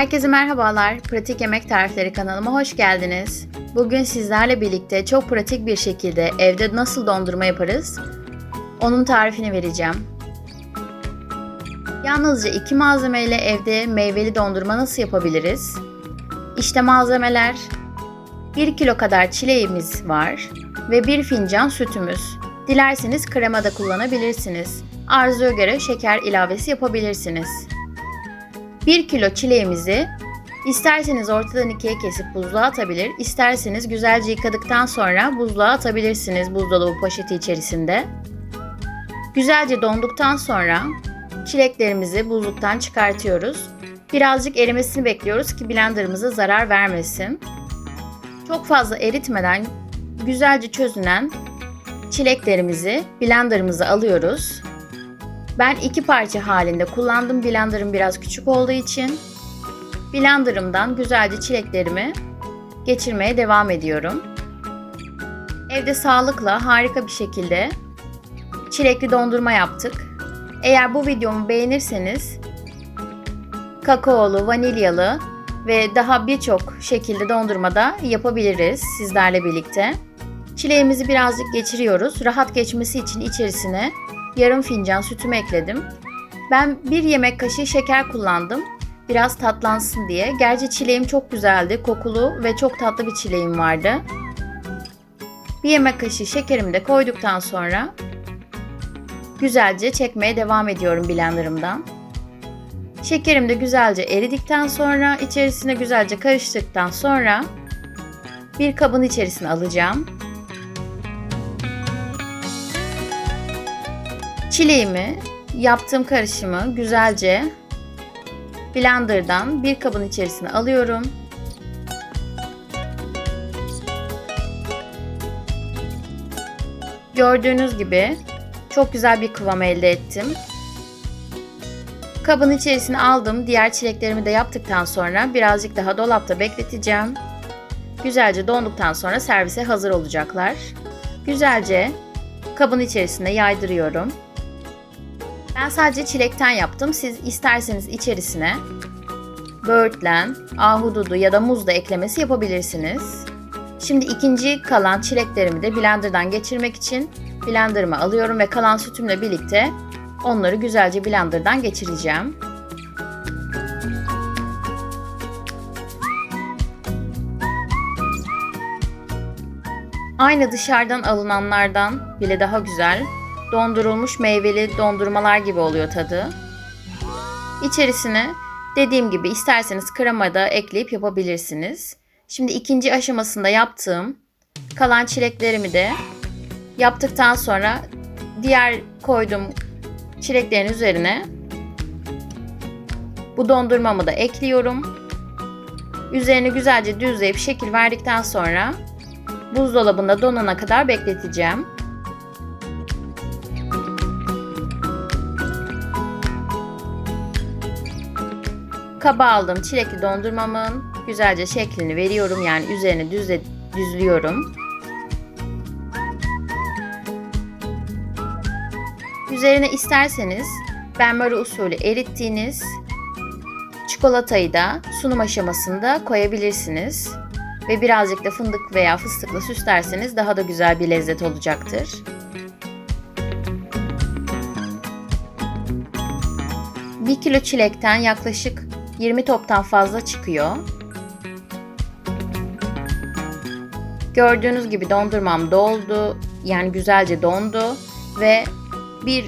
Herkese merhabalar. Pratik Yemek Tarifleri kanalıma hoş geldiniz. Bugün sizlerle birlikte çok pratik bir şekilde evde nasıl dondurma yaparız? Onun tarifini vereceğim. Yalnızca iki malzemeyle evde meyveli dondurma nasıl yapabiliriz? İşte malzemeler. 1 kilo kadar çileğimiz var ve 1 fincan sütümüz. Dilerseniz krema da kullanabilirsiniz. Arzuya göre şeker ilavesi yapabilirsiniz. 1 kilo çileğimizi isterseniz ortadan ikiye kesip buzluğa atabilir, isterseniz güzelce yıkadıktan sonra buzluğa atabilirsiniz buzdolabı poşeti içerisinde. Güzelce donduktan sonra çileklerimizi buzluktan çıkartıyoruz. Birazcık erimesini bekliyoruz ki blenderımıza zarar vermesin. Çok fazla eritmeden güzelce çözünen çileklerimizi blenderımıza alıyoruz. Ben iki parça halinde kullandım. Blenderım biraz küçük olduğu için. Blenderımdan güzelce çileklerimi geçirmeye devam ediyorum. Evde sağlıkla harika bir şekilde çilekli dondurma yaptık. Eğer bu videomu beğenirseniz kakaolu, vanilyalı ve daha birçok şekilde dondurma da yapabiliriz sizlerle birlikte. Çileğimizi birazcık geçiriyoruz. Rahat geçmesi için içerisine yarım fincan sütümü ekledim. Ben bir yemek kaşığı şeker kullandım. Biraz tatlansın diye. Gerçi çileğim çok güzeldi. Kokulu ve çok tatlı bir çileğim vardı. Bir yemek kaşığı şekerimi de koyduktan sonra güzelce çekmeye devam ediyorum blenderımdan. Şekerim de güzelce eridikten sonra içerisine güzelce karıştıktan sonra bir kabın içerisine alacağım. Çileğimi, yaptığım karışımı güzelce blenderdan bir kabın içerisine alıyorum. Gördüğünüz gibi çok güzel bir kıvam elde ettim. Kabın içerisine aldım. Diğer çileklerimi de yaptıktan sonra birazcık daha dolapta bekleteceğim. Güzelce donduktan sonra servise hazır olacaklar. Güzelce kabın içerisine yaydırıyorum. Ben sadece çilekten yaptım. Siz isterseniz içerisine böğürtlen, ahududu ya da muz da eklemesi yapabilirsiniz. Şimdi ikinci kalan çileklerimi de blenderdan geçirmek için blenderıma alıyorum ve kalan sütümle birlikte onları güzelce blenderdan geçireceğim. Aynı dışarıdan alınanlardan bile daha güzel dondurulmuş meyveli dondurmalar gibi oluyor tadı. İçerisine dediğim gibi isterseniz krema da ekleyip yapabilirsiniz. Şimdi ikinci aşamasında yaptığım kalan çileklerimi de yaptıktan sonra diğer koyduğum çileklerin üzerine bu dondurmamı da ekliyorum. Üzerini güzelce düzleyip şekil verdikten sonra buzdolabında donana kadar bekleteceğim. Kaba aldım çilekli dondurmamın güzelce şeklini veriyorum yani üzerine düzle, düzlüyorum. Üzerine isterseniz benmari usulü erittiğiniz çikolatayı da sunum aşamasında koyabilirsiniz. Ve birazcık da fındık veya fıstıkla süslerseniz daha da güzel bir lezzet olacaktır. Bir kilo çilekten yaklaşık 20 toptan fazla çıkıyor. Gördüğünüz gibi dondurmam doldu. Yani güzelce dondu ve bir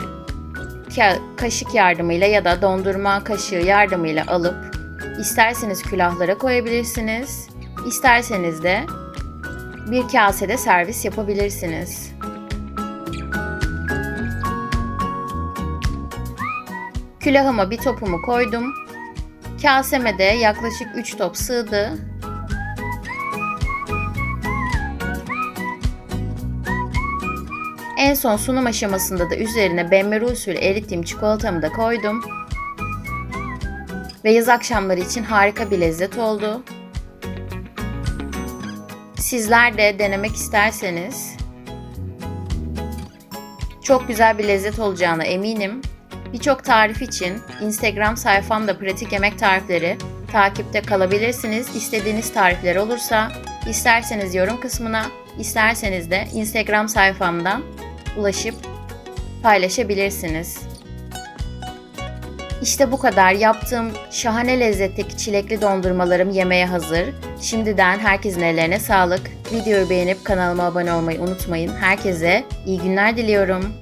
kaşık yardımıyla ya da dondurma kaşığı yardımıyla alıp isterseniz külahlara koyabilirsiniz. İsterseniz de bir kasede servis yapabilirsiniz. Külahıma bir topumu koydum. Kaseme de yaklaşık 3 top sığdı. En son sunum aşamasında da üzerine benmari usulü erittiğim çikolatamı da koydum. Ve yaz akşamları için harika bir lezzet oldu. Sizler de denemek isterseniz çok güzel bir lezzet olacağına eminim. Birçok tarif için Instagram sayfamda pratik yemek tarifleri takipte kalabilirsiniz. İstediğiniz tarifler olursa isterseniz yorum kısmına, isterseniz de Instagram sayfamdan ulaşıp paylaşabilirsiniz. İşte bu kadar. Yaptığım şahane lezzetteki çilekli dondurmalarım yemeğe hazır. Şimdiden herkesin ellerine sağlık. Videoyu beğenip kanalıma abone olmayı unutmayın. Herkese iyi günler diliyorum.